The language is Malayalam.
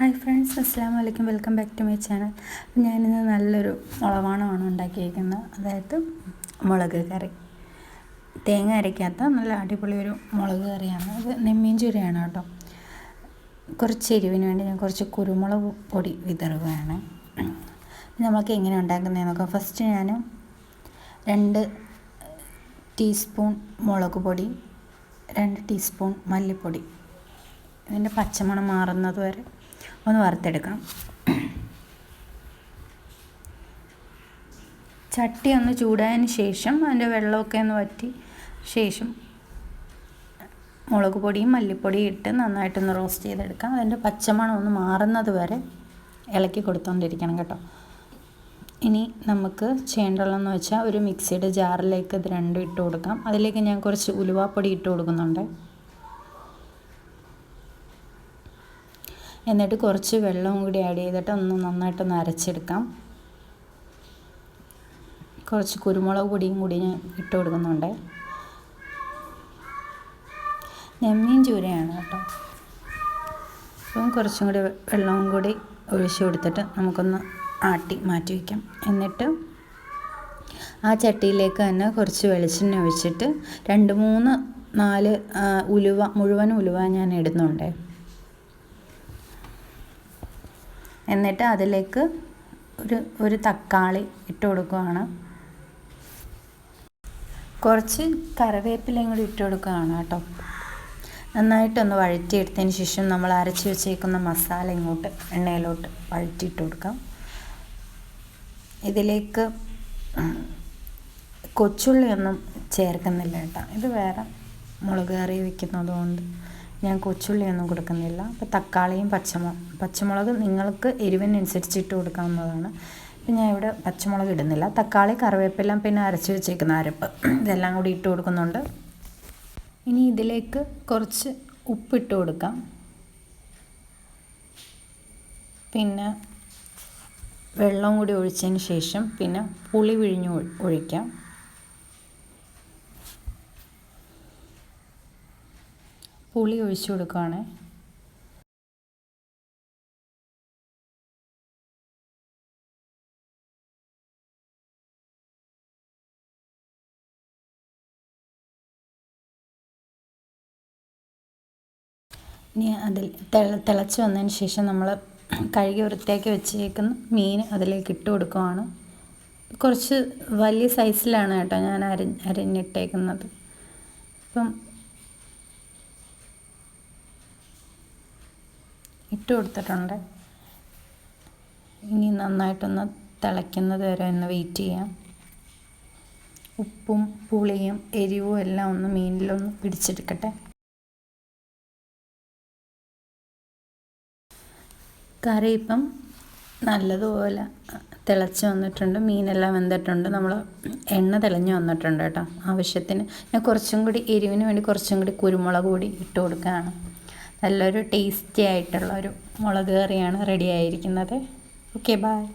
ഹായ് ഫ്രണ്ട്സ് അസ്സാം വലൈക്കും welcome back to my channel ഞാനിന്ന് നല്ലൊരു മുളവാണമാണ് ഉണ്ടാക്കിയിരിക്കുന്നത് അതായത് മുളക് കറി. തേങ്ങ അരയ്ക്കാത്ത നല്ല അടിപൊളി ഒരു മുളക് കറിയാണ്. അത് നെമ്മീൻ ചുരയാണ് കേട്ടോ. കുറച്ച് എരിവിന് വേണ്ടി ഞാൻ കുറച്ച് കുരുമുളക് പൊടി വിതറുകയാണ്. നമ്മൾക്ക് എങ്ങനെ ഉണ്ടാക്കുന്നത് നോക്കാം ഫസ്റ്റ് ഞാൻ രണ്ട് ടീസ്പൂൺ മുളക് പൊടി രണ്ട് ടീസ്പൂൺ മല്ലിപ്പൊടി. ഇതിന്റെ പച്ചമണം മാറുന്നത് വരെ ഒന്ന് വറുത്തെടുക്കണം. ചട്ടി ഒന്ന് ചൂടായതിന് ശേഷം അതിന്റെ വെള്ളമൊക്കെ ഒന്ന് വറ്റി ശേഷം മുളക് പൊടിയും മല്ലിപ്പൊടിയും ഇട്ട് നന്നായിട്ടൊന്ന് റോസ്റ്റ് ചെയ്തെടുക്കാം. അതിന്റെ പച്ചമണം ഒന്ന് മാറുന്നത് വരെ ഇളക്കി കൊടുത്തുകൊണ്ടിരിക്കണം കേട്ടോ. ഇനി നമുക്ക് ചെയ്യേണ്ടതെന്ന് വെച്ചാൽ ഒരു മിക്സിയുടെ ജാറിലേക്ക് ഇത് രണ്ടും ഇട്ട് കൊടുക്കാം. അതിലേക്ക് ഞാൻ കുറച്ച് ഉലുവാപ്പൊടി ഇട്ട് കൊടുക്കുന്നുണ്ട്. എന്നിട്ട് കുറച്ച് വെള്ളവും കൂടി ആഡ് ചെയ്തിട്ട് ഒന്ന് നന്നായിട്ടൊന്ന് അരച്ചെടുക്കാം. കുറച്ച് കുരുമുളക് പൊടിയും കൂടി ഞാൻ ഇട്ട് കൊടുക്കുന്നുണ്ട്. നെമ്മീൻ ചൂരയാണ് കേട്ടോ. അപ്പം കുറച്ചും കൂടി വെള്ളവും കൂടി ഒഴിച്ച് കൊടുത്തിട്ട് നമുക്കൊന്ന് ആട്ടി മാറ്റി വയ്ക്കാം. എന്നിട്ട് ആ ചട്ടിയിലേക്ക് തന്നെ കുറച്ച് വെളിച്ചെണ്ണ ഒഴിച്ചിട്ട് രണ്ട് മൂന്ന് നാല് ഉലുവ മുഴുവൻ ഉലുവ ഞാൻ ഇടുന്നുണ്ട്. എന്നിട്ട് അതിലേക്ക് ഒരു ഒരു തക്കാളി ഇട്ട് കൊടുക്കുകയാണ് കുറച്ച് കറിവേപ്പിലയും കൂടി ഇട്ട് കൊടുക്കുകയാണ് കേട്ടോ. നന്നായിട്ടൊന്ന് വഴറ്റിയെടുത്തതിന് ശേഷം നമ്മൾ അരച്ച് വെച്ചേക്കുന്ന മസാല ഇങ്ങോട്ട് എണ്ണയിലോട്ട് വഴറ്റിയിട്ട് കൊടുക്കാം. ഇതിലേക്ക് കൊച്ചുള്ളിയൊന്നും ചേർക്കുന്നില്ല കേട്ടോ. ഇത് വേറെ മുളക് കറി വെക്കുന്നതുകൊണ്ട്. ഞാൻ കൊച്ചുള്ളിയൊന്നും കൊടുക്കുന്നില്ല. അപ്പോൾ തക്കാളിയും പച്ചമുളക് പച്ചമുളക് നിങ്ങൾക്ക് എരിവിനനുസരിച്ച് ഇട്ട് കൊടുക്കാവുന്നതാണ്. അപ്പം ഞാൻ ഇവിടെ പച്ചമുളക് ഇടുന്നില്ല. തക്കാളി കറിവേപ്പില പിന്നെ അരച്ച് വെച്ചേക്കുന്ന അരപ്പ്. ഇതെല്ലാം കൂടി ഇട്ട് കൊടുക്കുന്നുണ്ട്. ഇനി ഇതിലേക്ക് കുറച്ച് ഉപ്പിട്ട് കൊടുക്കാം. പിന്നെ വെള്ളം കൂടി ഒഴിച്ചതിന് ശേഷം പിന്നെ പുളി വിഴിഞ്ഞ് ഒഴിക്കാം. പുളി ഒഴിച്ചു കൊടുക്കുകയാണ് ഇനി അതിൽ തിള തിളച്ച് വന്നതിന് ശേഷം നമ്മൾ കഴുകി വൃത്തിയാക്കി വെച്ചേക്കുന്ന മീൻ അതിലേക്ക് ഇട്ട് കൊടുക്കുവാണ്. കുറച്ച് വലിയ സൈസിലാണ് കേട്ടോ ഞാൻ അരി അരിഞ്ഞിട്ടേക്കുന്നത്. ഇപ്പം ഇട്ട് കൊടുത്തിട്ടുണ്ട് ഇനി നന്നായിട്ടൊന്ന് തിളയ്ക്കുന്നത് വരെ ഒന്ന് വെയിറ്റ് ചെയ്യാം. ഉപ്പും പുളിയും എരിവും എല്ലാം ഒന്ന് മീനിലൊന്ന് പിടിച്ചെടുക്കട്ടെ. കറി ഇപ്പം നല്ലതുപോലെ തിളച്ച് വന്നിട്ടുണ്ട്. മീനെല്ലാം വെന്തിട്ടുണ്ട്. നമ്മൾ എണ്ണ തെളിഞ്ഞ് വന്നിട്ടുണ്ട് കേട്ടോ. ആവശ്യത്തിന് ഞാൻ കുറച്ചും കൂടി എരിവിന് വേണ്ടി കുറച്ചും കൂടി കുരുമുളക് കൂടി ഇട്ട് കൊടുക്കുകയാണ് നല്ലൊരു ടേസ്റ്റി ആയിട്ടുള്ളൊരു മുളക് കറിയാണ് റെഡി ആയിരിക്കുന്നത്. Okay bye